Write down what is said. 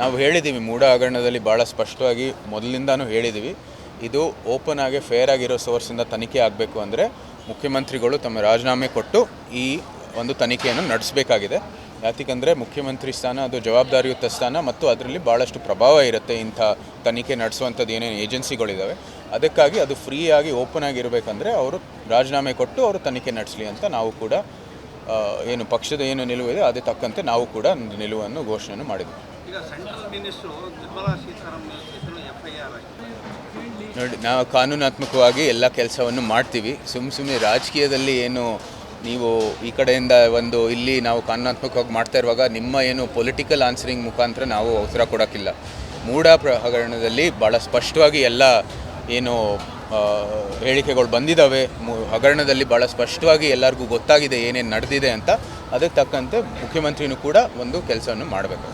ನಾವು ಹೇಳಿದ್ದೀವಿ, ಮೂಢ ಹಗರಣದಲ್ಲಿ ಭಾಳ ಸ್ಪಷ್ಟವಾಗಿ ಮೊದಲಿಂದಾನು ಹೇಳಿದ್ದೀವಿ. ಇದು ಓಪನ್ ಆಗಿ, ಫೇರ್ ಆಗಿರೋ ಸೋರ್ಸಿಂದ ತನಿಖೆ ಆಗಬೇಕು ಅಂದರೆ ಮುಖ್ಯಮಂತ್ರಿಗಳು ತಮ್ಮ ರಾಜೀನಾಮೆ ಕೊಟ್ಟು ಈ ಒಂದು ತನಿಖೆಯನ್ನು ನಡೆಸಬೇಕಾಗಿದೆ. ಯಾತಿಕಂದರೆ ಮುಖ್ಯಮಂತ್ರಿ ಸ್ಥಾನ, ಅದು ಜವಾಬ್ದಾರಿಯುತ ಸ್ಥಾನ ಮತ್ತು ಅದರಲ್ಲಿ ಭಾಳಷ್ಟು ಪ್ರಭಾವ ಇರುತ್ತೆ ಇಂಥ ತನಿಖೆ ನಡೆಸುವಂಥದ್ದು ಏನೇನು ಏಜೆನ್ಸಿಗಳಿದ್ದಾವೆ ಅದಕ್ಕಾಗಿ ಅದು ಫ್ರೀಯಾಗಿ ಓಪನ್ ಆಗಿರಬೇಕಂದ್ರೆ ಅವರು ರಾಜೀನಾಮೆ ಕೊಟ್ಟು ಅವರು ತನಿಖೆ ನಡೆಸಲಿ ಅಂತ ನಾವು ಕೂಡ ಏನು ಪಕ್ಷದ ಏನು ನಿಲುವಿದೆ ಅದೇ ತಕ್ಕಂತೆ ನಾವು ಕೂಡ ಒಂದು ನಿಲುವನ್ನು ಘೋಷಣೆಯನ್ನು ಮಾಡಿದ್ವಿ. ನೋಡಿ ನಾವು ಕಾನೂನಾತ್ಮಕವಾಗಿ ಎಲ್ಲ ಕೆಲಸವನ್ನು ಮಾಡ್ತೀವಿ. ಸುಮ್ಮ ಸುಮ್ಮನೆ ರಾಜಕೀಯದಲ್ಲಿ ಏನು ನೀವು ಈ ಕಡೆಯಿಂದ ಒಂದು ಇಲ್ಲಿ ನಾವು ಕಾನೂನಾತ್ಮಕವಾಗಿ ಮಾಡ್ತಾ ಇರುವಾಗ ನಿಮ್ಮ ಏನು ಪೊಲಿಟಿಕಲ್ ಆನ್ಸರಿಂಗ್ ಮುಖಾಂತರ ನಾವು ಉತ್ತರ ಕೊಡೋಕ್ಕಿಲ್ಲ. ಮೂಢ ಪ್ರ ಹಗರಣದಲ್ಲಿ ಭಾಳ ಸ್ಪಷ್ಟವಾಗಿ ಎಲ್ಲ ಏನು ಹೇಳಿಕೆಗಳು ಬಂದಿದ್ದಾವೆ ಹಗರಣದಲ್ಲಿ ಭಾಳ ಸ್ಪಷ್ಟವಾಗಿ ಎಲ್ಲರಿಗೂ ಗೊತ್ತಾಗಿದೆ ಏನೇನು ನಡೆದಿದೆ ಅಂತ. ಅದಕ್ಕೆ ತಕ್ಕಂತೆ ಮುಖ್ಯಮಂತ್ರಿನೂ ಕೂಡ ಒಂದು ಕೆಲಸವನ್ನು ಮಾಡಬೇಕು.